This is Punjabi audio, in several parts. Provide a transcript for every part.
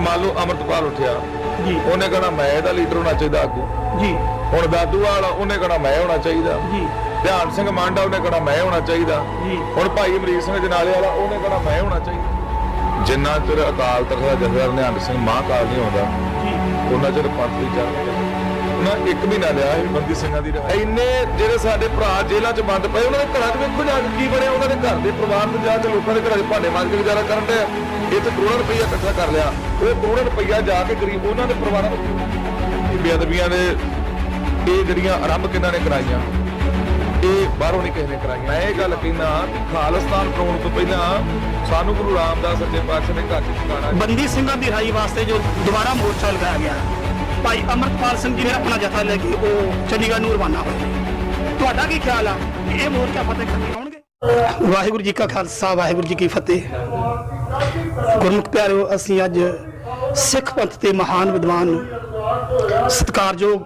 ਮੰਨ ਲਓ ਅਮਰਤਪਾਲ ਉੱਠਿਆ। ਜੀ। ਉਹਨੇ ਕਹਣਾ ਮੈਂ ਇਹਦਾ ਲੀਡਰ ਹੋਣਾ ਚਾਹੀਦਾ ਆਗੂ ਜੀ। ਹੁਣ ਦਾਦੂਵਾਲ ਉਹਨੇ ਕਹਣਾ ਮੈਂ ਹੋਣਾ ਚਾਹੀਦਾ। ਜੀ। ਧਿਆਨ ਸਿੰਘ ਮਾਂਡਾ ਉਹਨੇ ਕਹਣਾ ਮੈਂ ਹੋਣਾ ਚਾਹੀਦਾ। ਜੀ। ਹੁਣ ਭਾਈ ਅਮਰੀਕ ਸਿੰਘ ਜਨਾਲੇ ਵਾਲਾ ਉਹਨੇ ਕਹਣਾ ਮੈਂ ਹੋਣਾ ਚਾਹੀਦਾ। ਜਿੰਨਾ ਚਿਰ ਅਕਾਲ ਤਖਤ ਦਾ ਜਥੇਦਾਰ ਨਿਹੰਗ ਸਿੰਘ ਮਹਾਂਕਾਲ ਨਹੀਂ ਜੀ। ਉਹਨਾਂ ਚਿਰ ਪੰਥ ਦੀ ਚੱਲ ਉਹਨਾਂ ਇੱਕ ਮਹੀਨਾ ਲਿਆ ਇਹ ਬੰਦੀ ਸਿੰਘਾਂ ਦੀ ਰਿਹਾਈ। ਇੰਨੇ ਜਿਹੜੇ ਸਾਡੇ ਭਰਾ ਜੇਲ੍ਹਾਂ 'ਚ ਬੰਦ ਪਏ ਉਹਨਾਂ ਦੇ ਘਰਾਂ 'ਚ ਵੇਖੋ ਜਾ ਕੇ ਕੀ ਬਣਿਆ। ਉਹਨਾਂ ਦੇ ਘਰ ਦੇ ਪਰਿਵਾਰ ਨੂੰ ਜਾ ਕੇ ਲੋਕਾਂ ਦੇ ਘਰਾਂ 'ਚ ਭਾਂਡੇ ਮਾਂਜ ਕੇ ਗੁਜ਼ਾਰਾ ਕਰਨ ਦੇ ਇੱਥੇ ਕਰੋੜਾਂ ਰੁਪਈਆ ਇਕੱਠਾ ਕਰ ਲਿਆ। ਉਹ ਕਰੋੜਾਂ ਰੁਪਈਆ ਜਾ ਕੇ ਗਰੀਬ ਉਹਨਾਂ ਦੇ ਪਰਿਵਾਰਾਂ ਨੂੰ ਬੇਅਦਬੀਆਂ ਦੇ ਇਹ ਜਿਹੜੀਆਂ ਆਰੰਭ ਕਿਹਨਾਂ ਨੇ ਕਰਾਈਆਂ? ਇਹ ਬਾਹਰੋਂ ਨਹੀਂ ਕਿਸੇ ਨੇ ਕਰਾਈਆਂ। ਮੈਂ ਇਹ ਗੱਲ ਕਹਿੰਦਾ ਕਿ ਖਾਲਿਸਤਾਨ ਬਣਾਉਣ ਤੋਂ ਪਹਿਲਾਂ ਸਾਨੂੰ ਗੁਰੂ ਰਾਮਦਾਸ ਸੱਚੇ ਪਾਤਸ਼ਾਹ ਨੇ ਘਰ 'ਚ ਟਿਕਾਣਾ ਬੰਦੀ ਸਿੰਘਾਂ ਦੀ ਰਿਹਾਈ ਵਾਸਤੇ ਜੋ ਦੁਬਾਰਾ ਮੋਰਚਾ ਲਗਾਇਆ ਗਿਆ। ਭਾਈ ਅਮਰਪਾਲ ਸਿੰਘ ਜੀ ਨੇ ਆਪਣਾ ਜਥਾ ਲੈ ਕੇ ਉਹ ਚੰਡੀਗੜ੍ਹ ਨੂੰ ਰਵਾਨਾ ਹੋਏ। ਤੁਹਾਡਾ ਕੀ ਖਿਆਲ ਆ ਕਿ ਇਹ ਮੋਰਚਾ ਫਤਿਹ ਕਰਕੇ ਆਉਣਗੇ? ਵਾਹਿਗੁਰੂ ਜੀ ਕਾ ਖਾਲਸਾ, ਵਾਹਿਗੁਰੂ ਜੀ ਕੀ ਫਤਿਹ। ਗੁਰਮੁਖ ਪਿਆਰਿਓ ਅਸੀਂ ਅੱਜ ਸਿੱਖ ਪੰਥ ਦੇ ਮਹਾਨ ਵਿਦਵਾਨ ਸਤਿਕਾਰਯੋਗ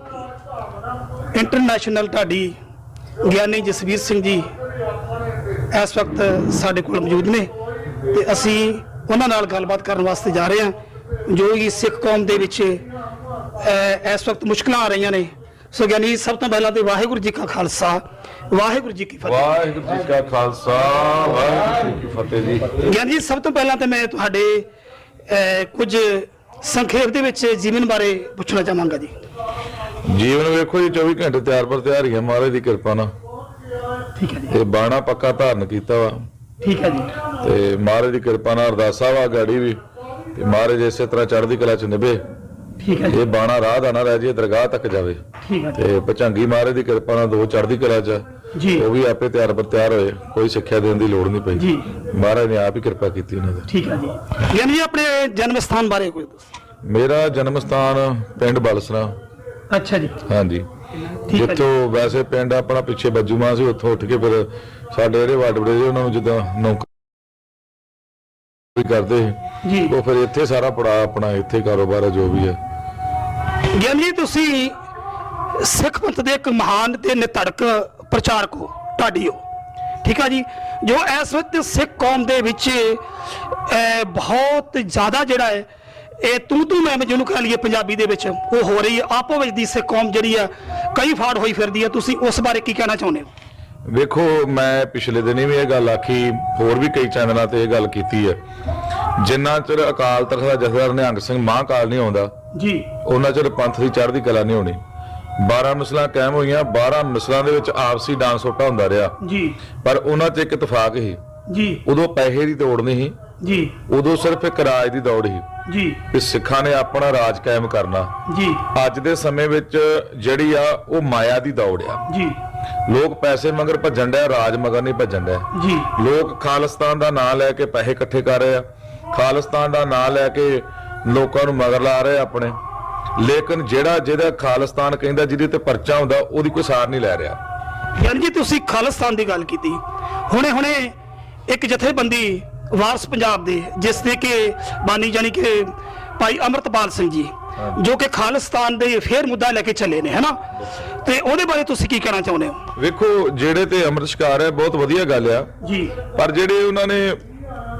ਇੰਟਰਨੈਸ਼ਨਲ ਢਾਡੀ ਗਿਆਨੀ ਜਸਵੀਰ ਸਿੰਘ ਜੀ ਇਸ ਵਕਤ ਸਾਡੇ ਕੋਲ ਮੌਜੂਦ ਨੇ ਤੇ ਅਸੀਂ ਉਹਨਾਂ ਨਾਲ ਗੱਲਬਾਤ ਕਰਨ ਵਾਸਤੇ ਜਾ ਰਹੇ ਹਾਂ, ਜੋ ਕਿ ਸਿੱਖ ਕੌਮ ਦੇ ਵਿੱਚ ਇਸ ਵਕਤ ਮੁਸ਼ਕਲਾਂ ਆ ਰਹੀਆਂ ਨੇ। ਸੋ ਗਿਆਨੀ ਸਭ ਤੋਂ ਪਹਿਲਾਂ ਤੇ ਵਾਹਿਗੁਰੂ ਜੀ ਕਾ ਖਾਲਸਾ। ਵਾਹਿਗੁਰੂ ਜੀ ਕੀ ਫਤਿਹ। ਵਾਹਿਗੁਰੂ ਜੀ ਕਾ ਖਾਲਸਾ ਵਾਹਿਗੁਰੂ ਜੀ ਕੀ ਫਤਿਹ ਜੀ। ਗਿਆਨੀ ਸਭ ਤੋਂ ਪਹਿਲਾਂ ਤੇ ਮੈਂ ਤੁਹਾਡੇ ਕੁਝ ਸੰਖੇਪ ਦੇ ਵਿੱਚ ਜੀਵਨ ਬਾਰੇ ਪੁੱਛਣਾ ਚਾਹਾਂਗਾ ਜੀ। ਜੀਵਨ ਵੇਖੋ ਜੀ 24 ਘੰਟੇ ਤਿਆਰ ਪਰ ਤਿਆਰ ਹੀ ਹੈ ਮਹਾਰਾਜ ਦੀ ਕਿਰਪਾ ਨਾਲ। ਠੀਕ ਹੈ ਜੀ। ਇਹ ਬਾਣਾ ਪੱਕਾ ਧਾਰਨ ਕੀਤਾ ਵਾ। ਠੀਕ ਹੈ ਜੀ। ਤੇ ਮਹਾਰਾਜ ਦੀ ਕਿਰਪਾ ਨਾਲ ਅਰਦਾਸਾ ਵਾ ਗਾੜੀ ਵੀ ਤੇ ਮਹਾਰਾਜ ਇਸੇ ਤਰ੍ਹਾਂ ਚੜ੍ਹਦੀ ਕਲਾ ਚ ਨਿਭੇ। ਠੀਕ ਹੈ ਜੀ। ਇਹ ਬਾਣਾ ਰਾਹ ਦਾ ਨਾ ਰਹਿ ਜੇ ਦਰਗਾਹ ਤੱਕ ਜਾਵੇ। ਠੀਕ ਹੈ। ਜੀ ਤੇ ਭਚੰਗੀ ਮਹਾਰਾਜ ਦੀ ਕਿਰਪਾ ਨਾਲ ਦੋ ਚੜ੍ਹਦੀ ਕਲਾ ਚ ਜੀ। ਉਹ ਵੀ ਆਪੇ ਤਿਆਰ ਪਰ ਤਿਆਰ ਹੋਏ। ਕੋਈ ਸਿੱਖਿਆ ਦੇਣ ਦੀ ਲੋੜ ਨਹੀਂ ਪਈ। ਜੀ। ਮਹਾਰਾਜ ਨੇ ਆਪ ਹੀ ਕਿਰਪਾ ਕੀਤੀ ਉਹਨਾਂ ਦੇ। ਠੀਕ ਹੈ ਜੀ। ਗਿਆਨੀ ਜੀ ਆਪਣੇ ਜਨਮ ਸਥਾਨ ਬਾਰੇ ਕੁਝ ਦੱਸੋ। ਮੇਰਾ ਜਨਮ ਸਥਾਨ ਪਿੰਡ ਬਲਸਰਾ। ਅੱਛਾ ਜੀ। ਹਾਂਜੀ। ਜੀ। ਜਿੱਥੋਂ ਵੈਸੇ ਪਿੰਡ ਆਪਣਾ ਪਿੱਛੇ ਬੱਜੂਮਾਂ ਸੀ ਉੱਥੋਂ ਉੱਠ ਕੇ ਫਿਰ ਸਾਡੇ ਜਿਹੜੇ ਬੜੇ ਸੀ ਉਹਨਾਂ ਨੂੰ ਜਿੱਦਾਂ ਨੌਕਰੀ ਕਰਦੇ ਸੀ, ਜੀ। ਉਹ ਫਿਰ ਇੱਥੇ ਸਾਰਾ ਪੜਾ ਆਪਣਾ ਇੱਥੇ ਕਾਰੋਬਾਰ ਹੈ ਜੋ ਵੀ ਹੈ। ਗਿਆਨੀ ਜੀ ਤੁਸੀਂ ਸਿੱਖ ਪੰਥ ਦੇ ਇੱਕ ਮਹਾਨ ਤੇ ਨਿਤੜਕ ਪ੍ਰਚਾਰਕ ਹੋ ਢਾਡੀ ਹੋ। ਠੀਕ ਆ ਜੀ? ਜੋ ਇਸ ਵਕਤ ਸਿੱਖ ਕੌਮ ਦੇ ਵਿੱਚ ਅਹ, ਬਹੁਤ ਜ਼ਿਆਦਾ ਜਿਹੜਾ ਹੈ ਇਹ ਤੂੰ ਤੂੰ ਮੈਂ ਮੈਂ ਜਿਹਨੂੰ ਕਹ ਲਈਏ ਪੰਜਾਬੀ ਦੇ ਵਿੱਚ ਉਹ ਹੋ ਰਹੀ ਹੈ। ਆਪੋ ਵਿੱਚ ਦੀ ਸਿੱਖ ਕੌਮ ਜਿਹੜੀ ਆ ਕਈ ਫਾੜ ਹੋਈ ਫਿਰਦੀ ਹੈ। ਤੁਸੀਂ ਉਸ ਬਾਰੇ ਕੀ ਕਹਿਣਾ ਚਾਹੁੰਦੇ ਹੋ? ਵੇਖੋ ਮੈਂ ਪਿਛਲੇ ਦਿਨੀ ਵੀ ਇਹ ਗੱਲ ਆਖੀ ਹੋਰ ਵੀ ਕਈ ਚੈਨਲਾਂ ਤੇ ਇਹ ਗੱਲ ਕੀਤੀ ਹੈ। ਜਿੰਨਾ ਚਿਰ ਅਕਾਲ ਤਖਤ ਦਾ ਜਥੇਦਾਰ ਨਿਹੰਗ ਸਿੰਘ ਮਹਾਂਕਾਲ ਨਹੀਂ ਆਉਂਦਾ ਜੀ। ਉਹਨਾਂ ਚਿਰ ਪੰਥ ਦੀ ਚੜ੍ਹਦੀ ਕਲਾ ਨਹੀਂ ਹੋਣੀ। 12 ਮਿਸਲਾਂ ਕਾਇਮ ਹੋਈਆਂ 12 ਮਿਸਲਾਂ ਦੇ ਵਿੱਚ ਆਪਸੀ ਡਾਂਸ ਹੋਟਾ ਹੁੰਦਾ ਰਿਹਾ। ਜੀ। ਪਰ ਉਹਨਾਂ 'ਚ ਇੱਕ ਇਤਫਾਕ ਸੀ। ਜੀ। ਉਦੋਂ ਪੈਸੇ ਦੀ ਦੌੜ ਨਹੀਂ ਸੀ। ਜੀ। ਉਦੋਂ ਸਿਰਫ ਇੱਕ ਰਾਜ ਦੀ ਦੌੜ ਸੀ। ਜੀ। ਕਿ ਸਿੱਖਾਂ ਨੇ ਆਪਣਾ ਰਾਜ ਕਾਇਮ ਕਰਨਾ। ਜੀ। ਅੱਜ ਦੇ ਸਮੇਂ ਵਿੱਚ ਜਿਹੜੀ ਆ ਉਹ ਮਾਇਆ ਦੀ ਦੌੜ ਆ। ਜੀ। ਲੋਕ ਪੈਸੇ ਮਗਰ ਭੱਜਣ ਡਿਆ ਰਾਜ ਮਗਰ ਨਹੀਂ ਭੱਜਣ ਡਿਆ। ਜੀ। ਲੋਕ ਖਾਲਿਸਤਾਨ ਦਾ ਨਾਂ ਲੈ ਕੇ ਪੈਸੇ ਇਕੱਠੇ ਕਰ ਰਹੇ ਆ। ਖਾਲਿਸਤਾਨ ਦਾ ਨਾਂ ਲੈ ਕੇ ਲੋਕਾਂ ਨੂੰ ਮਗਰ ਲਾ ਰਹੇ ਆਪਣੇ। ਲੇਕਿਨ ਜਿਹੜਾ ਜਿਹਦਾ ਖਾਲਿਸਤਾਨ ਕਹਿੰਦਾ ਜਿਹਦੇ ਤੇ ਪਰਚਾ ਹੁੰਦਾ ਉਹਦੀ ਕੋਈ ਸਾਰ ਨਹੀਂ ਲੈ ਰਿਹਾ। ਗਿਆਨੀ ਜੀ ਤੁਸੀਂ ਖਾਲਿਸਤਾਨ ਦੀ ਗੱਲ ਕੀਤੀ। ਹੁਣੇ ਹੁਣੇ ਇੱਕ ਜਥੇਬੰਦੀ ਵਾਰਸ ਪੰਜਾਬ ਦੇ ਜਿਸ ਦੇ ਕਿ ਬਾਨੀ ਜਾਨੀ ਕਿ ਭਾਈ ਅਮਰਤਪਾਲ ਸਿੰਘ ਜੀ ਜੋ ਕਿ ਖਾਲਿਸਤਾਨ ਦੇ ਫੇਰ ਮੁੱਦਾ ਲੈ ਕੇ ਚੱਲੇ ਨੇ ਹੈਨਾ? ਤੇ ਉਹਦੇ ਬਾਰੇ ਤੁਸੀਂ ਕੀ ਕਹਿਣਾ ਚਾਹੁੰਦੇ ਹੋ? ਵੇਖੋ ਜਿਹੜੇ ਤੇ ਅੰਮ੍ਰਿਤ ਛਕਾਰ ਹੈ ਬਹੁਤ ਵਧੀਆ ਗੱਲ ਆ। ਜੀ। ਪਰ ਜਿਹੜੇ ਉਹਨਾਂ ਨੇ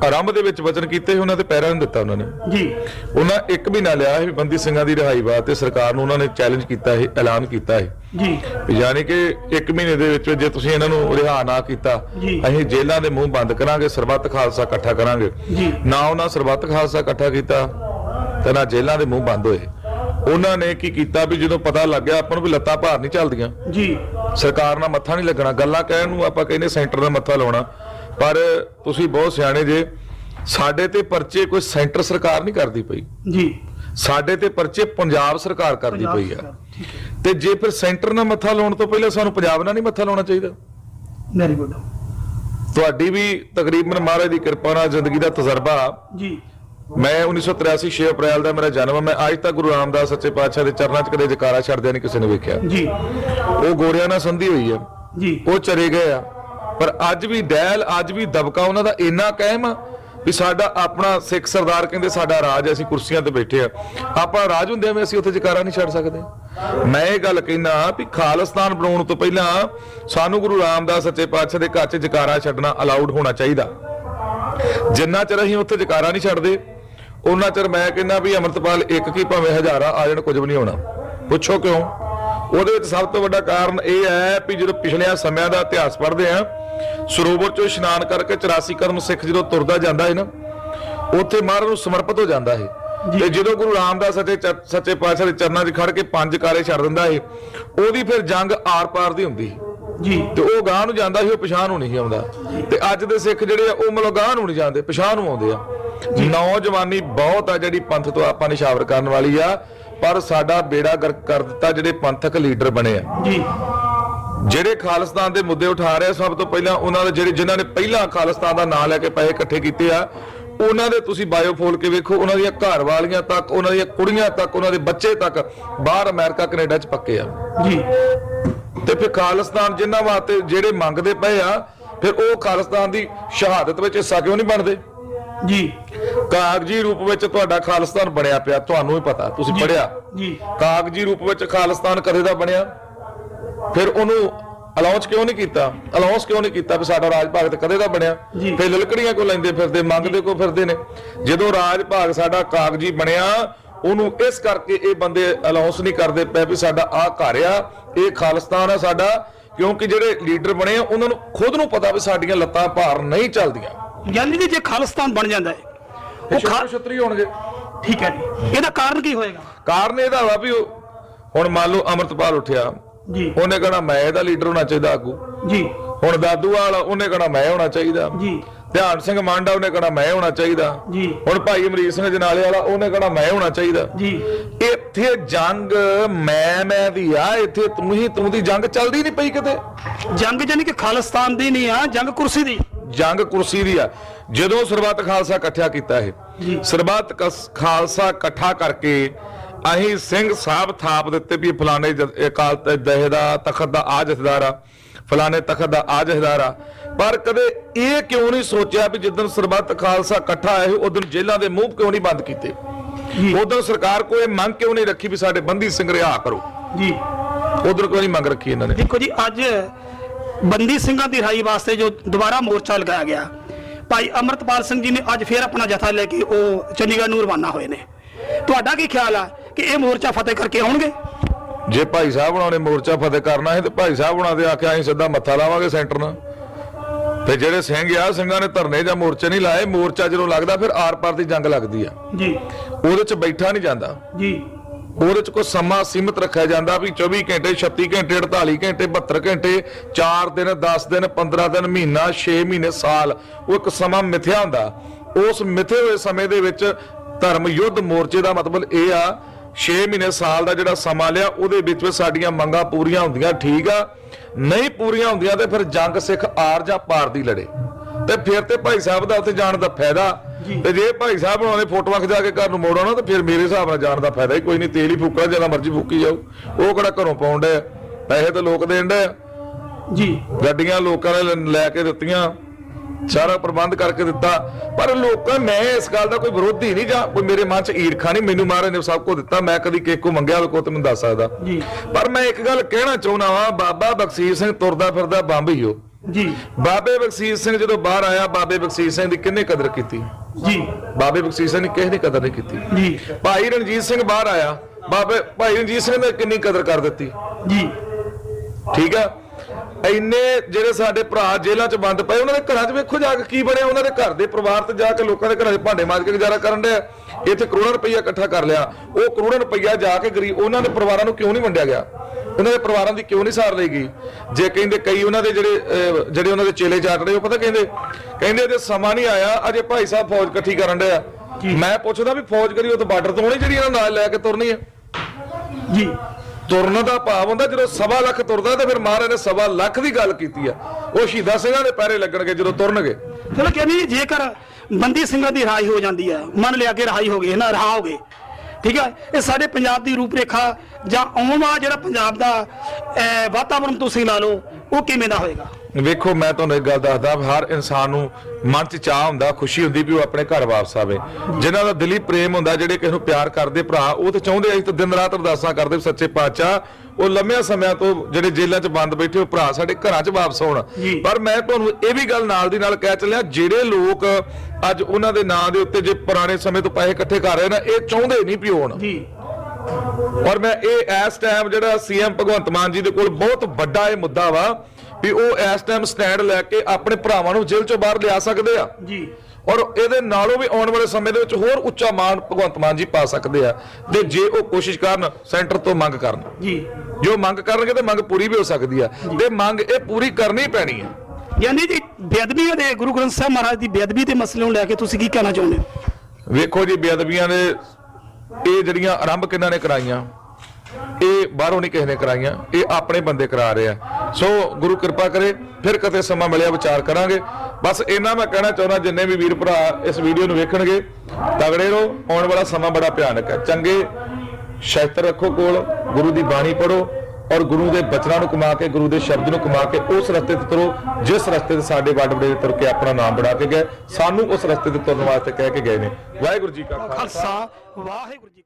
ਆਰੰਭ ਦੇ ਵਿੱਚ ਵਚਨ ਕੀਤੇ ਉਹਨਾਂ ਤੇ ਪੈਰਾ ਨਹੀਂ ਦਿੱਤਾ ਉਹਨਾਂ ਨੇ। ਜੀ। ਉਹਨਾਂ ਇੱਕ ਮਹੀਨਾ ਲਿਆ ਸੀ ਬੰਦੀ ਸਿੰਘਾਂ ਦੀ ਰਿਹਾਈ ਵਾਸਤੇ ਸਰਕਾਰ ਨੂੰ ਉਹਨਾਂ ਨੇ ਚੈਲੰਜ ਕੀਤਾ ਸੀ ਐਲਾਨ ਕੀਤਾ ਸੀ। ਜੀ। ਵੀ ਯਾਨੀ ਕਿ ਇੱਕ ਮਹੀਨੇ ਦੇ ਵਿੱਚ ਜੇ ਤੁਸੀਂ ਇਹਨਾਂ ਨੂੰ ਰਿਹਾ ਨਾ ਕੀਤਾ। ਅਸੀਂ ਜੇਲ੍ਹਾਂ ਦੇ ਮੂੰਹ ਬੰਦ ਕਰਾਂਗੇ ਸਰਬੱਤ ਖਾਲਸਾ ਇਕੱਠਾ ਕਰਾਂਗੇ। ਨਾ ਉਹਨਾਂ ਸਰਬੱਤ ਖਾਲਸਾ ਇਕੱਠਾ ਕੀਤਾ ਤੇ ਨਾ ਜੇਲ੍ਹਾਂ ਦੇ ਮੂੰਹ ਬੰਦ ਹੋਏ। ਉਹਨਾਂ ਨੇ ਕੀ ਕੀਤਾ ਵੀ ਜਦੋਂ ਪਤਾ ਲੱਗਿਆ ਆਪਾਂ ਨੂੰ ਵੀ ਲੱਤਾਂ ਭਾਰ ਨਹੀਂ ਚੱਲਦੀਆਂ। ਜੀ। ਸਰਕਾਰ ਨਾਲ ਮੱਥਾ ਨਹੀਂ ਲੱਗਣਾ। ਗੱਲਾਂ ਕਹਿਣ ਨੂੰ ਆਪਾਂ ਕਹਿੰਦੇ ਸੈਂਟਰ ਦਾ ਮੱਥਾ ਲਾਉਣਾ। ਪਰ ਤੁਸੀਂ ਬਹੁਤ ਸਿਆਣੇ ਜੇ ਸਾਡੇ ਤੇ ਪਰਚੇ ਕੋਈ ਸੈਂਟਰ ਸਰਕਾਰ ਨਹੀਂ ਕਰਦੀ ਪਈ। ਜੀ। ਸਾਡੇ ਤੇ ਪਰਚੇ ਪੰਜਾਬ ਸਰਕਾਰ ਕਰਦੀ ਪਈ ਆ। ਤੇ ਜੇ ਫਿਰ ਸੈਂਟਰ ਨਾਲ ਮੱਥਾ ਲਾਉਣ ਤੋਂ ਪਹਿਲਾਂ ਸਾਨੂੰ ਪੰਜਾਬ ਨਾਲ ਨਹੀਂ ਮੱਥਾ ਲਾਉਣਾ ਚਾਹੀਦਾ? ਵੈਰੀ ਗੁੱਡ ਤੁਹਾਡੀ ਵੀ ਤਕਰੀਬਨ ਮਹਾਰਾਜ ਦੀ ਕਿਰਪਾ ਨਾਲ ਜ਼ਿੰਦਗੀ ਦਾ ਤਜਰਬਾ ਜੀ। ਮੈਂ 1983 6 ਅਪ੍ਰੈਲ ਦਾ ਮੇਰਾ ਜਨਮ ਹੈ। ਮੈਂ ਅੱਜ ਤੱਕ ਗੁਰੂ ਰਾਮਦਾਸ ਸੱਚੇ ਪਾਤਸ਼ਾਹ ਦੇ ਚਰਨਾਂ 'ਚ ਕਦੇ ਜਕਾਰਾ ਛੱਡਦਿਆਂ ਨਹੀਂ ਕਿਸੇ ਨੇ ਵੇਖਿਆ। ਜੀ। ਉਹ ਗੋਰਿਆਂ ਨਾਲ ਸੰਧੀ ਹੋਈ ਹੈ ਜੀ। ਉਹ ਚਲੇ ਗਏ ਆ। ਪਰ ਅੱਜ ਵੀ ਡੈਲ ਅੱਜ ਵੀ ਦਬਕਾ ਉਹਨਾਂ ਦਾ ਇੰਨਾ ਕਾਇਮ ਆ ਵੀ ਸਾਡਾ ਆਪਣਾ ਸਿੱਖ ਸਰਦਾਰ ਕਹਿੰਦੇ ਸਾਡਾ ਰਾਜ ਅਸੀਂ ਕੁਰਸੀਆਂ ਤੇ ਬੈਠੇ ਆ। ਆਪਣਾ ਰਾਜ ਹੁੰਦੇ ਐਵੇਂ ਅਸੀਂ ਉੱਥੇ ਜਕਾਰਾ ਨਹੀਂ ਛੱਡ ਸਕਦੇ। ਮੈਂ ਇਹ ਗੱਲ ਕਹਿਣਾ ਵੀ ਖਾਲਿਸਤਾਨ ਬਣਾਉਣ ਤੋਂ ਪਹਿਲਾਂ ਸਾਨੂੰ ਗੁਰੂ ਰਾਮਦਾਸ ਸੱਚੇ ਪਾਤਸ਼ਾਹ ਦੇ ਘਰ 'ਚ ਜਕਾਰਾ ਛੱਡਣਾ ਅਲਾਉਡ ਹੋਣਾ ਚਾਹੀਦਾ। ਜਿੰਨਾ ਚਿਰ ਅਸੀਂ ਉੱਥੇ ਜਕਾਰਾ ਨਹੀਂ ਛੱਡਦੇ ਉਹਨਾਂ ਚਿਰ ਮੈਂ ਕਹਿੰਦਾ ਵੀ ਅਮਰਤਪਾਲ ਇੱਕ ਕੀ ਭਾਵੇਂ ਹਜ਼ਾਰਾਂ ਆ ਜਾਣ ਕੁਝ ਵੀ ਨਹੀਂ ਹੋਣਾ। ਪੁੱਛੋ ਕਿਉਂ? ਉਹਦੇ ਵਿੱਚ ਸਭ ਤੋਂ ਵੱਡਾ ਕਾਰਨ ਇਹ ਹੈ ਵੀ ਜਦੋਂ ਪਿਛਲਿਆਂ ਸਮਿਆਂ ਦਾ ਇਤਿਹਾਸ ਪੜ੍ਹਦੇ ਆ ਸਰੋਵਰ ਚੋਂ ਇਸ਼ਨਾਨ ਕਰਕੇ 84 ਕਰਮ ਸਿੱਖ ਜਦੋਂ ਤੁਰਦਾ ਜਾਂਦਾ ਹੈ ਨਾ ਉੱਥੇ ਮਹਾਰਾਜ ਨੂੰ ਸਮਰਪਿਤ ਹੋ ਜਾਂਦਾ ਹੈ ਤੇ ਜਦੋਂ ਗੁਰੂ ਰਾਮਦਾਸ ਸੱਚੇ ਸੱਚੇ ਪਾਤਸ਼ਾਹ ਦੇ ਚਰਨਾਂ 'ਚ ਖੜ ਕੇ ਪੰਜ ਕਾਰੇ ਛੱਡ ਦਿੰਦਾ ਹੈ ਉਹਦੀ ਫਿਰ ਜੰਗ ਆਰ-ਪਾਰ ਦੀ ਹੁੰਦੀ। ਜੀ। ਤੇ ਉਹ ਗਾਂ ਨੂੰ ਜਾਂਦਾ ਸੀ ਉਹ ਪਛਾਣ ਨੂੰ ਨਹੀਂ ਆਉਂਦਾ। ਤੇ ਅੱਜ ਦੇ ਸਿੱਖ ਜਿਹੜੇ ਆ ਉਹ ਮਤਲਬ ਗਾਂ ਨੂੰ ਨਹੀਂ ਜਾਂਦੇ ਪਛਾਣ ਨੂੰ ਆਉਂਦੇ ਆ। ਨੌਜਵਾਨੀ ਬਹੁਤ ਆ ਜਿਹੜੀ ਪੰਥ ਤੋਂ ਆਪਾਂ ਨਿਸ਼ਾਵਰ ਕਰਨ ਵਾਲੀ ਆ ਪਰ ਸਾਡਾ ਬੇੜਾ ਗਰਕ ਕਰ ਦਿੱਤਾ ਜਿਹੜੇ ਪੰਥਕ ਲੀਡਰ ਬਣੇ ਆ। ਜੀ। ਜਿਹੜੇ ਖਾਲਿਸਤਾਨ ਦੇ ਮੁੱਦੇ ਉਠਾ ਰਹੇ ਸਭ ਤੋਂ ਪਹਿਲਾਂ ਉਹਨਾਂ ਦੇ ਜਿਹੜੇ ਜਿਨ੍ਹਾਂ ਨੇ ਪਹਿਲਾਂ ਖਾਲਿਸਤਾਨ ਦਾ ਨਾਂ ਲੈ ਕੇ ਪੈਸੇ ਇਕੱਠੇ ਕੀਤੇ ਆ ਉਹਨਾਂ ਦੇ ਤੁਸੀਂ ਬਾਇਓ ਫੋਲ ਕੇ ਵੇਖੋ ਉਹਨਾਂ ਦੀਆਂ ਘਰ ਵਾਲੀਆਂ ਤੱਕ ਉਹਨਾਂ ਦੀਆਂ ਕੁੜੀਆਂ ਤੱਕ ਉਹਨਾਂ ਦੇ ਬੱਚੇ ਤੱਕ ਬਾਹਰ ਅਮਰੀਕਾ ਕੈਨੇਡਾ 'ਚ ਪੱਕੇ ਆ। ਜੀ। ਤੇ ਫਿਰ ਖਾਲਿਸਤਾਨ ਜਿਨ੍ਹਾਂ ਵਾਸਤੇ ਜਿਹੜੇ ਮੰਗਦੇ ਪਏ ਆ ਫਿਰ ਉਹ ਖਾਲਿਸਤਾਨ ਦੀ ਸ਼ਹਾਦਤ ਵਿੱਚ ਹਿੱਸਾ ਕਿਉਂ ਨਹੀਂ ਬਣਦੇ? ਜੀ। ਕਾਗਜ਼ੀ ਰੂਪ ਵਿੱਚ ਤੁਹਾਡਾ ਖਾਲਿਸਤਾਨ ਬਣਿਆ ਪਿਆ ਤੁਹਾਨੂੰ ਹੀ ਪਤਾ ਤੁਸੀਂ ਪੜਿਆ ਜੀ। ਕਾਗਜ਼ੀ ਰੂਪ ਵਿੱਚ ਖਾਲਿਸਤਾਨ ਕਦੇ ਦਾ ਬਣਿਆ? ਫਿਰ ਉਹਨੂੰ ਅਲਾਉਂਸ ਕਿਉਂ ਨਹੀਂ ਕੀਤਾ? ਅਲਾਉਂਸ ਕਿਉਂ ਨਹੀਂ ਕੀਤਾ ਵੀ ਸਾਡਾ ਰਾਜ ਭਾਗ ਤੇ ਕਦੇ ਦਾ ਬਣਿਆ। ਫਿਰ ਲਲਕੜੀਆਂ ਕੋ ਲੈਂਦੇ ਫਿਰਦੇ ਮੰਗਦੇ ਕੋ ਫਿਰਦੇ ਨੇ। ਜਦੋਂ ਰਾਜ ਭਾਗ ਸਾਡਾ ਕਾਗਜ਼ੀ ਬਣਿਆ ਉਹਨੂੰ ਇਸ ਕਰਕੇ ਇਹ ਬੰਦੇ ਅਲਾਉਂਸ ਨਹੀਂ ਕਰਦੇ ਪਏ ਵੀ ਸਾਡਾ ਆਹ ਘਰ ਆ ਇਹ ਖਾਲਿਸਤਾਨ ਆ ਸਾਡਾ ਕਿਉਂਕਿ ਜਿਹੜੇ ਲੀਡਰ ਬਣੇ ਆ ਉਹਨਾਂ ਨੂੰ ਖੁਦ ਨੂੰ ਪਤਾ ਵੀ ਸਾਡੀਆਂ ਲੱਤਾਂ ਭਾਰ ਨਹੀਂ ਚੱਲਦੀਆਂ। ਗਿਆਨੀ ਜੀ ਜੇ ਖਾਲਿਸਤਾਨ ਬਣ ਜਾਂਦਾ ਹੈ ਉਹ ਖਾ ਛਤਰ ਹੋਣਗੇ। ਠੀਕ ਹੈ ਜੀ। ਇਹਦਾ ਕਾਰਨ ਕੀ ਹੋਏਗਾ? ਕਾਰਨ ਇਹਦਾ ਵਾ ਵੀ ਉਹ- ਹੁਣ ਮੰਨ ਲਓ ਅਮਰਤਪਾਲ ਉੱਠਿਆ। ਜੀ। ਉਹਨੇ ਕਹਣਾ ਮੈਂ ਇਹਦਾ ਲੀਡਰ ਹੋਣਾ ਚਾਹੀਦਾ ਆਗੂ। ਜੀ। ਹੁਣ ਦਾਦੂ ਵਾਲਾ ਉਹਨੇ ਕਹਣਾ ਮੈਂ ਹੋਣਾ ਚਾਹੀਦਾ। ਜੀ। ਧਿਆਨ ਸਿੰਘ ਮਾਂਡਾ ਉਹਨੇ ਕਹਣਾ ਮੈਂ ਹੋਣਾ ਚਾਹੀਦਾ। ਜੀ। ਹੁਣ ਭਾਈ ਅਮਰੀਕ ਸਿੰਘ ਜਨਾਲੇ ਵਾਲਾ ਉਹਨੇ ਕਹਣਾ ਮੈਂ ਹੋਣਾ ਚਾਹੀਦਾ। ਜੀ। ਇੱਥੇ ਜੰਗ ਮੈਂ ਮੈਂ ਦੀ ਆ ਇੱਥੇ ਤੂੰ ਹੀ ਤੂੰ ਦੀ ਜੰਗ ਚੱਲਦੀ ਨਹੀਂ ਪਈ ਕਿਤੇ। ਜੰਗ ਜਾਨੀ ਕਿ ਖਾਲਿਸਤਾਨ ਦੀ ਨਹੀਂ ਆ ਜੰਗ ਕੁਰਸੀ ਦੀ। ਜੰਗ ਕੁਰਸੀ ਦੀ ਆ। ਜਦੋਂ ਸਰਬੱਤ ਖਾਲਸਾ ਇਕੱਠਿਆ ਕੀਤਾ ਇਹ। ਸਰਬੱਤ ਖਾਲਸਾ ਇਕੱਠਾ ਕਰਕੇ ਅਸੀਂ ਸਿੰਘ ਸਾਹਿਬ ਥਾਪ ਦਿੱਤੇ ਵੀ ਫਲਾਣੇ ਅਕਾਲ ਤ- ਦਹੇ ਦਾ ਤਖਤ ਦਾ ਆ ਜਥੇਦਾਰ ਆ ਫਲਾਣੇ ਤਖਤ ਦਾ ਆ ਜਥੇਦਾਰ ਆ। ਪਰ ਕਦੇ ਇਹ ਕਿਉਂ ਨਹੀਂ ਸੋਚਿਆ ਵੀ ਜਿੱਦਣ ਸਰਬੱਤ ਖਾਲਸਾ ਇਕੱਠਾ ਆਇਆ ਉਦੋਂ ਜੇਲ੍ਹਾਂ ਦੇ ਮੂੰਹ ਕਿਉਂ ਨਹੀਂ ਬੰਦ ਕੀਤੇ? ਉਦੋਂ ਸਰਕਾਰ ਕੋਈ ਇਹ ਮੰਗ ਕਿਉਂ ਨਹੀਂ ਰੱਖੀ ਵੀ ਸਾਡੇ ਬੰਦੀ ਸਿੰਘ ਰਿਹਾ ਕਰੋ? ਜੀ। ਉਦੋਂ ਕਿਉਂ ਨਹੀਂ ਮੰਗ ਰੱਖੀ ਇਹਨਾਂ ਨੇ? ਦੇਖੋ ਜੀ ਅੱਜ ਬੰਦੀ ਸਿੰਘਾਂ ਦੀ ਰਿਹਾਈ ਵਾਸਤੇ ਜੋ ਦੁਬਾਰਾ ਮੋਰਚਾ ਲਗਾਇਆ ਗਿਆ। ਭਾਈ ਅਮਰਤਪਾਲ ਸਿੰਘ ਜੀ ਨੇ ਅੱਜ ਫੇਰ ਆਪਣਾ ਜਥਾ ਲੈ ਕੇ ਉਹ ਚੰਡੀਗੜ੍ਹ ਨੂੰ ਰਵਾਨਾ ਹੋਏ ਨੇ। ਤੁਹਾਡਾ ਕੀ ਖਿਆਲ ਆ ਕਿ ਇਹ ਮੋਰਚਾ ਫਤਿਹ ਕਰਕੇ ਆਉਣਗੇ? ਜੇ ਭਾਈ ਸਾਹਿਬ ਹੁਣਾਂ ਨੇ ਮੋਰਚਾ ਫਤਿਹ ਕਰਨਾ ਹੈ ਤੇ ਭਾਈ ਸਾਹਿਬ ਹੁਣਾਂ ਦੇ ਆਖਿਆ ਅਸੀਂ ਸਿੱਧਾ ਮੱਥਾ ਲਾਵਾਂਗੇ ਸੈਂਟਰ ਨਾਲ ਤੇ ਜਿਹੜੇ ਸਿੰਘ ਆ ਸਿੰਘਾਂ ਨੇ ਧਰਨੇ ਜਾਂ ਮੋਰਚੇ ਨਹੀਂ ਲਾਏ ਮੋਰਚਾ ਜਦੋਂ ਲੱਗਦਾ ਫਿਰ ਆਰ-ਪਾਰ ਦੀ ਜੰਗ ਲੱਗਦੀ ਆ। ਜੀ। ਉਹਦੇ 'ਚ ਬੈਠਾ ਨਹੀਂ ਜਾਂਦਾ। ਜੀ। ਉਹਦੇ 'ਚ ਕੋਈ ਸਮਾਂ ਸੀਮਿਤ ਰੱਖਿਆ ਜਾਂਦਾ ਵੀ 24 ਘੰਟੇ 36 ਘੰਟੇ 48 ਘੰਟੇ 72 ਘੰਟੇ 4 ਦਿਨ 10 ਦਿਨ 15 ਦਿਨ, ਮਹੀਨਾ 6 ਮਹੀਨੇ, ਸਾਲ। ਉਹ ਇੱਕ ਸਮਾਂ ਮਿਥਿਆ ਹੁੰਦਾ। ਉਸ ਮਿਥੇ ਹੋਏ ਸਮੇਂ ਦੇ ਵਿੱਚ ਧਰਮ ਯੁੱਧ ਮੋਰਚੇ ਦਾ ਮਤਲਬ ਇਹ ਆ 6 ਮਹੀਨੇ, ਸਾਲ ਦਾ ਜਿਹੜਾ ਸਮਾਂ ਲਿਆ, ਉਹਦੇ ਵਿੱਚ ਵਿੱਚ ਸਾਡੀਆਂ ਮੰਗਾਂ ਪੂਰੀਆਂ ਹੁੰਦੀਆਂ, ਠੀਕ ਆ। ਨਹੀਂ ਪੂਰੀਆਂ ਹੁੰਦੀਆਂ ਤੇ ਫਿਰ ਜੰਗ ਸਿੱਖ ਆਰ ਜਾਂ ਪਾਰ ਦੀ ਲੜੇ। ਤੇ ਫਿਰ ਤੇ ਭਾਈ ਸਾਹਿਬ ਦਾ ਉੱਥੇ ਜਾਣ ਦਾ ਫਾਇਦਾ। ਤੇ ਜੇ ਭਾਈ ਸਾਹਿਬ ਉਹਨਾਂ ਨੇ ਫੋਟੋਆਂ ਖਿਚਾ ਕੇ ਘਰ ਨੂੰ ਮੋੜ ਆਉਣਾ ਤਾਂ ਫਿਰ ਮੇਰੇ ਹਿਸਾਬ ਨਾਲ ਜਾਣ ਦਾ ਫਾਇਦਾ ਹੀ ਕੋਈ ਨਹੀਂ ਤੇਲ ਹੀ ਫੂਕਣਾ ਜਿੰਨਾ ਮਰਜ਼ੀ ਫੂਕੀ ਜਾਓ। ਉਹ ਕਿਹੜਾ ਘਰੋਂ ਪਾਉਂਦੇ ਪੈਸੇ ਤਾਂ ਲੋਕ ਦੇਣ ਡੇ ਜੀ। ਗੱਡੀਆਂ ਲੋਕਾਂ ਨੇ ਲੈ- ਕੇ ਦਿੱਤੀਆਂ ਸਾਰਾ ਪ੍ਰਬੰਧ ਕਰਕੇ ਦਿੱਤਾ। ਪਰ ਲੋਕਾਂ ਮੈਂ ਇਸ ਗੱਲ ਦਾ ਕੋਈ ਵਿਰੋਧੀ ਨਹੀਂ ਜਾਂ ਕੋਈ ਮੇਰੇ ਮਨ 'ਚ ਈਰਖਾ ਨਹੀਂ ਮੈਨੂੰ ਮਹਾਰਾਜ ਨੇ ਸਭ ਕੁਝ ਦਿੱਤਾ ਮੈਂ ਕਦੀ ਕਿਸੇ ਕੋ ਮੰਗਿਆ ਕੋ ਤੇ ਮੈਨੂੰ ਦੱਸ ਸਕਦਾ। ਜੀ। ਪਰ ਮੈਂ ਇੱਕ ਗੱਲ ਕਹਿਣਾ ਚਾਹੁੰਦਾ ਵਾਂ ਬਾਬਾ ਬਖਸ਼ੀਸ਼ ਸਿੰਘ ਤੁਰਦਾ ਫਿਰਦਾ ਬੰਬ ਹੀ ਹੋ ਜੀ। ਬਾਬੇ ਬਖਸ਼ੀਸ਼ ਸਿੰਘ ਜਦੋਂ ਬਾਹਰ ਆਇਆ ਬਾਬੇ ਬਖਸ਼ੀਸ਼ ਸਿੰਘ ਦੀ ਕਿੰਨੇ ਕਦਰ ਕੀਤੀ? ਜੀ। ਬਾਬੇ ਬਖਸ਼ੀਸ਼ ਸਿੰਘ ਨੇ ਕਿਸੇ ਦੀ ਕਦਰ ਨਹੀਂ ਕੀਤੀ। ਜੀ। ਭਾਈ ਰਣਜੀਤ ਸਿੰਘ ਬਾਹਰ ਆਇਆ। ਬਾਬੇ ਭਾਈ ਰਣਜੀਤ ਸਿੰਘ ਨੇ ਕਿੰਨੀ ਕਦਰ ਕਰ ਦਿੱਤੀ? ਜੀ। ਠੀਕ ਆ? ਇੰਨੇ ਜਿਹੜੇ ਸਾਡੇ ਭਰਾ ਜੇਲ੍ਹਾਂ 'ਚ ਬੰਦ ਪਏ ਉਹਨਾਂ ਦੇ ਘਰਾਂ 'ਚ ਵੇਖੋ ਜਾ ਕੇ ਕੀ ਬਣਿਆ। ਉਹਨਾਂ ਦੇ ਘਰ ਦੇ ਪਰਿਵਾਰ ਤੇ ਜਾ ਕੇ ਲੋਕਾਂ ਦੇ ਘਰਾਂ 'ਚ ਭਾਂਡੇ ਮਾਂਜ ਕੇ ਗੁਜ਼ਾਰਾ ਕਰਨ ਦੇ ਇੱਥੇ ਕਰੋੜਾਂ ਰੁਪਈਆ ਇਕੱਠਾ ਕਰ ਲਿਆ। ਉਹ ਕਰੋੜਾਂ ਰੁਪਈਆ ਜਾ ਕੇ ਗਰੀਬ ਉਹਨਾਂ ਦੇ ਪਰਿਵਾਰਾਂ ਨੂੰ ਕਿਉਂ ਨਹੀਂ ਵੰਡਿਆ ਗਿਆ? ਉਹਨਾਂ ਦੇ ਪਰਿਵਾਰਾਂ ਦੀ ਕਿਉਂ ਨਹੀਂ ਸਾਰ ਲਈ ਗਈ? ਜੇ ਕਹਿੰਦੇ ਕਈ ਉਹਨਾਂ ਦੇ ਜਿਹੜੇ ਜਿਹੜੇ ਉਹਨਾਂ ਦੇ ਚੇਲੇ ਜਾਟ ਰਹੇ ਉਹ ਪਤਾ ਕਹਿੰਦੇ? ਕਹਿੰਦੇ ਤੇ ਸਮਾਂ ਨਹੀਂ ਆਇਆ ਅਜੇ ਭਾਈ ਸਾਹਿਬ ਫੌਜ ਇਕੱਠੀ ਕਰਨ ਦੇ ਆ। ਮੈਂ ਪੁੱਛਦਾ ਵੀ ਫੌਜ ਕਰੀ ਉਹ ਤਾਂ ਬਾਰਡਰ ਤੋਂ ਹੋਣੀ ਜਿਹੜੀ ਇਹਨਾਂ ਨਾਲ ਲੈ ਕੇ ਤੁਰਨੀ ਆ। ਜੀ। ਤੁਰਨ ਦਾ ਭਾਵ ਹੁੰਦਾ ਜਦੋਂ ਸਵਾ ਲੱਖ ਤੁਰਦਾ ਤੇ ਫਿਰ ਮਹਾਰਾਜ ਨੇ ਸਵਾ ਲੱਖ ਦੀ ਗੱਲ ਕੀਤੀ ਆ। ਉਹ ਸ਼ਹੀਦਾਂ ਸਿੰਘਾਂ ਦੇ ਪੈਰੇ ਲੱਗਣਗੇ ਜਦੋਂ ਤੁਰਨਗੇ। ਚਲੋ ਕਹਿੰਦੀ ਜੀ ਜੇਕਰ ਬੰਦੀ ਸਿੰਘਾਂ ਦੀ ਰਿਹਾਈ ਹੋ ਜਾਂਦੀ ਹੈ ਮੰਨ ਲਿਆ ਕਿ ਰਿਹਾਈ ਹੋ ਗਈ ਹੈ ਨਾ ਰਹਾ ਹੋ ਗਏ ਠੀਕ ਹੈ ਇਹ ਸਾਡੇ ਪੰਜਾਬ ਦੀ ਰੂਪਰੇਖਾ ਜਾਂ ਆਉਣ ਵਾਲਾ ਜਿਹੜਾ ਪੰਜਾਬ ਦਾ ਅਹ, ਵਾਤਾਵਰਣ ਤੁਸੀਂ ਲਾ ਲਓ ਉਹ ਕਿਵੇਂ ਦਾ ਹੋਏਗਾ? ਵੇਖੋ ਮੈਂ ਤੁਹਾਨੂੰ ਇੱਕ ਗੱਲ ਦੱਸਦਾ ਹਰ ਇਨਸਾਨ ਨੂੰ ਮਨ 'ਚ ਚਾਹ ਹੁੰਦਾ ਖੁਸ਼ੀ ਹੁੰਦੀ ਵੀ ਉਹ ਆਪਣੇ ਘਰ ਵਾਪਸ ਆਵੇ। ਜਿਨ੍ਹਾਂ ਦਾ ਦਿਲੀ ਪ੍ਰੇਮ ਹੁੰਦਾ ਜਿਹੜੇ ਕਿਸੇ ਨੂੰ ਪਿਆਰ ਕਰਦੇ ਭਰਾ ਉਹ ਤਾਂ ਚਾਹੁੰਦੇ ਆ ਅਸੀਂ ਤਾਂ ਦਿਨ ਰਾਤ ਅਰਦਾਸਾਂ ਕਰਦੇ ਵੀ ਸੱਚੇ ਪਾਤਸ਼ਾਹ ਉਹ ਲੰਮਿਆਂ ਸਮਿਆਂ ਤੋਂ ਜਿਹੜੇ ਜੇਲ੍ਹਾਂ 'ਚ ਬੰਦ ਬੈਠੇ ਉਹ ਭਰਾ ਸਾਡੇ ਘਰਾਂ 'ਚ ਵਾਪਸ ਆਉਣ। ਪਰ ਮੈਂ ਤੁਹਾਨੂੰ ਇਹ ਵੀ ਗੱਲ ਨਾਲ ਦੀ ਨਾਲ ਕਹਿ ਚੱਲਿਆ ਜਿਹੜੇ ਲੋਕ ਅੱਜ ਉਹਨਾਂ ਦੇ ਨਾਂ ਦੇ ਉੱਤੇ ਜੇ ਪੁਰਾਣੇ ਸਮੇਂ ਤੋਂ ਪੈਸੇ ਇਕੱਠੇ ਕਰ ਰਹੇ ਨਾ ਇਹ ਚਾਹੁੰਦੇ ਨਹੀਂ ਹੋਣ। ਜੀ। ਔਰ ਮੈਂ ਇਹ ਇਸ ਟਾਈਮ ਜਿਹੜਾ ਸੀਐਮ ਭਗਵੰਤ ਮਾਨ ਜੀ ਦੇ ਕੋਲ ਬਹੁਤ ਵੱਡਾ ਇਹ ਮੁੱਦਾ ਵਾ ਵੀ ਉਹ ਇਸ ਟਾਈਮ ਸਟੈਂਡ ਲੈ ਕੇ ਆਪਣੇ ਭਰਾਵਾਂ ਨੂੰ ਜੇਲ੍ਹ ਚੋਂ ਬਾਹਰ ਲਿਆ ਸਕਦੇ ਆ। ਜੀ। ਔਰ ਇਹਦੇ ਨਾਲੋਂ ਵੀ ਆਉਣ ਵਾਲੇ ਸਮੇਂ ਦੇ ਵਿੱਚ ਹੋਰ ਉੱਚਾ ਮਾਨ ਭਗਵੰਤ ਮਾਨ ਜੀ ਪਾ ਸਕਦੇ ਆ। ਤੇ ਜੇ ਉਹ ਕੋਸ਼ਿਸ਼ ਕਰਨ ਸੈਂਟਰ ਤੋਂ ਮੰਗ ਕਰਨ। ਜੀ। ਜੋ ਮੰਗ ਕਰਨਗੇ ਤੇ ਮੰਗ ਪੂਰੀ ਵੀ ਹੋ ਸਕਦੀ ਆ। ਤੇ ਮੰਗ ਇਹ ਪੂਰੀ ਕਰਨੀ ਪੈਣੀ ਆ। ਗਿਆਨੀ ਜੀ ਬੇਅਦਬੀ ਦੇ ਗੁਰੂ ਗ੍ਰੰਥ ਸਾਹਿਬ ਮਹਾਰਾਜ ਦੀ ਬੇਅਦਬੀ ਦੇ ਮਸਲੇ ਨੂੰ ਲੈ ਕੇ ਤੁਸੀਂ ਕੀ ਕਹਿਣਾ ਚਾਹੁੰਦੇ ਹੋ? ਵੇਖੋ ਜੀ ਬੇਅਦਬੀਆਂ ਦੇ ਇਹ ਜਿਹੜੀਆਂ ਆਰੰਭ ਕਿਹਨਾਂ ਨੇ ਕਰਾਈਆਂ? ਇਹ ਬਾਹਰੋਂ ਨਹੀਂ ਕਿਸੇ ਨੇ ਕਰਾਈਆਂ, ਇਹ ਆਪਣੇ ਬੰਦੇ ਕਰਾ ਰਹੇ ਆ। ਸੋ ਗੁਰੂ ਕਿਰਪਾ ਕਰੇ, ਫਿਰ ਕਦੇ ਸਮਾਂ ਮਿਲਿਆ ਵਿਚਾਰ ਕਰਾਂਗੇ। ਬਸ ਇਹਨਾਂ ਮੈਂ ਕਹਿਣਾ ਚਾਹੁੰਦਾ, ਜਿੰਨੇ ਵੀ ਵੀਰ ਭਰਾ ਇਸ ਵੀਡੀਓ ਨੂੰ ਵੇਖਣਗੇ, ਤਗੜੇ ਰਹੋ, ਆਉਣ ਵਾਲਾ ਸਮਾਂ ਬੜਾ ਭਿਆਨਕ ਹੈ। ਚੰਗੇ ਸ਼ਸਤਰ ਰੱਖੋ ਕੋਲ, ਗੁਰੂ ਦੀ ਬਾਣੀ ਪੜੋ ਔਰ ਗੁਰੂ ਦੇ ਬਚਨਾਂ ਨੂੰ ਕਮਾ ਕੇ, ਗੁਰੂ ਦੇ ਸ਼ਬਦ ਨੂੰ ਕਮਾ ਕੇ ਉਸ ਰਸਤੇ ਤੇ ਤੁਰੋ, ਜਿਸ ਰਸਤੇ ਤੇ ਸਾਡੇ ਵੱਡ ਵਡੇਰੇ ਤੁਰ ਕੇ ਆਪਣਾ ਨਾਮ ਬਣਾ ਕੇ ਗਏ, ਸਾਨੂੰ ਉਸ ਰਸਤੇ ਤੇ ਤੁਰਨ ਵਾਸਤੇ ਕਹਿ ਕੇ ਗਏ ਨੇ। ਵਾਹਿਗੁਰੂ ਜੀ ਕਾ ਖਾਲਸਾ, ਵਾਹਿਗੁਰੂ ਜੀ